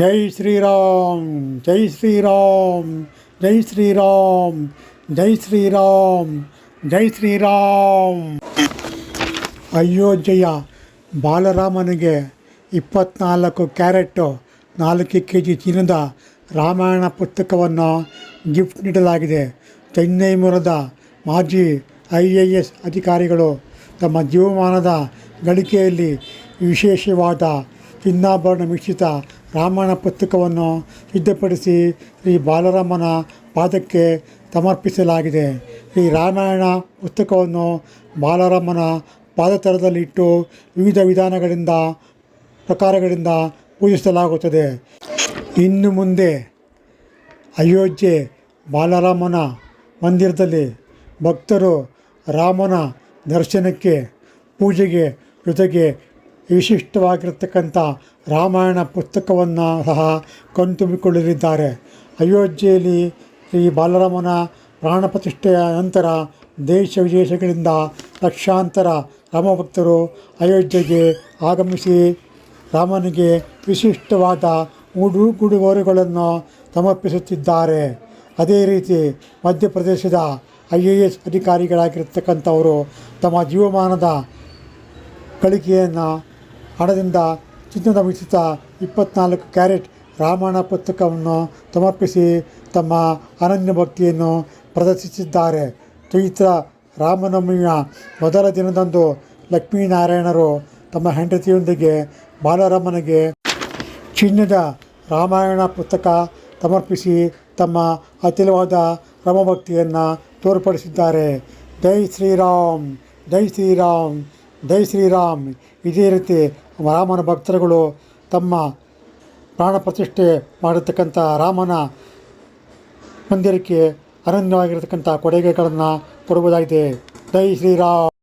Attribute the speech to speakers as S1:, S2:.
S1: ಜೈ ಶ್ರೀರಾಮ್ ಜೈ ಶ್ರೀರಾಮ್ ಜೈ ಶ್ರೀರಾಮ್ ಜೈ ಶ್ರೀರಾಮ್ ಜೈ ಶ್ರೀರಾಮ್. ಅಯೋಧ್ಯೆಯ ಬಾಲರಾಮನಿಗೆ ಇಪ್ಪತ್ನಾಲ್ಕು ಕ್ಯಾರೆಟ್ಟು ನಾಲ್ಕು ಕೆ ಜಿ ಚಿನ್ನದ ರಾಮಾಯಣ ಪುಸ್ತಕವನ್ನು ಗಿಫ್ಟ್ ನೀಡಲಾಗಿದೆ. ಚೆನ್ನೈ ಮೂಲದ ಮಾಜಿ ಐ ಎ ಎಸ್ ಅಧಿಕಾರಿಗಳು ತಮ್ಮ ಜೀವಮಾನದ ಗಳಿಕೆಯಲ್ಲಿ ವಿಶೇಷವಾದ ಚಿನ್ನಾಭರಣ ಮಿಶ್ರಿತ ರಾಮಾಯಣ ಪುಸ್ತಕವನ್ನು ಸಿದ್ಧಪಡಿಸಿ ಶ್ರೀ ಬಾಲರಾಮನ ಪಾದಕ್ಕೆ ಸಮರ್ಪಿಸಲಾಗಿದೆ. ಈ ರಾಮಾಯಣ ಪುಸ್ತಕವನ್ನು ಬಾಲರಾಮನ ಪಾದತರದಲ್ಲಿಟ್ಟು ವಿವಿಧ ವಿಧಾನಗಳಿಂದ, ಪ್ರಕಾರಗಳಿಂದ ಪೂಜಿಸಲಾಗುತ್ತದೆ. ಇನ್ನು ಮುಂದೆ ಅಯೋಧ್ಯೆ ಬಾಲರಾಮನ ಮಂದಿರದಲ್ಲಿ ಭಕ್ತರು ರಾಮನ ದರ್ಶನಕ್ಕೆ, ಪೂಜೆಗೆ ಜೊತೆಗೆ ವಿಶಿಷ್ಟವಾಗಿರತಕ್ಕಂಥ ರಾಮಾಯಣ ಪುಸ್ತಕವನ್ನು ಸಹ ಕಣ್ತುಂಬಿಕೊಳ್ಳಲಿದ್ದಾರೆ ಅಯೋಧ್ಯೆಯಲ್ಲಿ ಶ್ರೀ ಬಾಲರಾಮನ ಪ್ರಾಣ ಪ್ರತಿಷ್ಠೆಯ ನಂತರ ದೇಶ ವಿದೇಶಗಳಿಂದ ಲಕ್ಷಾಂತರ ರಾಮಭಕ್ತರು ಅಯೋಧ್ಯೆಗೆ ಆಗಮಿಸಿ ರಾಮನಿಗೆ ವಿಶಿಷ್ಟವಾದ ಉಡುಗೊರೆಗಳನ್ನು ಸಮರ್ಪಿಸುತ್ತಿದ್ದಾರೆ. ಅದೇ ರೀತಿ ಮಧ್ಯಪ್ರದೇಶದ ಐ ಎ ಎಸ್ ಅಧಿಕಾರಿಗಳಾಗಿರ್ತಕ್ಕಂಥವರು ತಮ್ಮ ಜೀವಮಾನದ ಗಳಿಕೆಯನ್ನು ಹಣದಿಂದ ಚಿನ್ನದ ಮಿಶ್ರಿತ ಇಪ್ಪತ್ನಾಲ್ಕು ಕ್ಯಾರೆಟ್ ರಾಮಾಯಣ ಪುಸ್ತಕವನ್ನು ಸಮರ್ಪಿಸಿ ತಮ್ಮ ಅನನ್ಯ ಭಕ್ತಿಯನ್ನು ಪ್ರದರ್ಶಿಸಿದ್ದಾರೆ. ಚೈತ್ರ ರಾಮನವಮಿಯ ಮೊದಲ ದಿನದಂದು ಲಕ್ಷ್ಮೀನಾರಾಯಣರು ತಮ್ಮ ಹೆಂಡತಿಯೊಂದಿಗೆ ಬಾಲರಾಮನಿಗೆ ಚಿನ್ನದ ರಾಮಾಯಣ ಪುಸ್ತಕ ಸಮರ್ಪಿಸಿ ತಮ್ಮ ಅತಿಲವಾದ ರಾಮಭಕ್ತಿಯನ್ನು ತೋರ್ಪಡಿಸಿದ್ದಾರೆ. ಜೈ ಶ್ರೀರಾಮ್ ಜೈ ಶ್ರೀರಾಮ್. ಜೈ ಶ್ರೀರಾಮ್. ಇದೇ ರೀತಿ ರಾಮನ ಭಕ್ತರುಗಳು ತಮ್ಮ ಪ್ರಾಣ ಪ್ರತಿಷ್ಠೆ ಮಾಡಿರ್ತಕ್ಕಂಥ ರಾಮನ ಮಂದಿರಕ್ಕೆ ಅನನ್ಯವಾಗಿರತಕ್ಕಂಥ ಕೊಡುಗೆಗಳನ್ನು ಕೊಡುವುದಾಗಿದೆ. ಜೈ ಶ್ರೀರಾಮ್.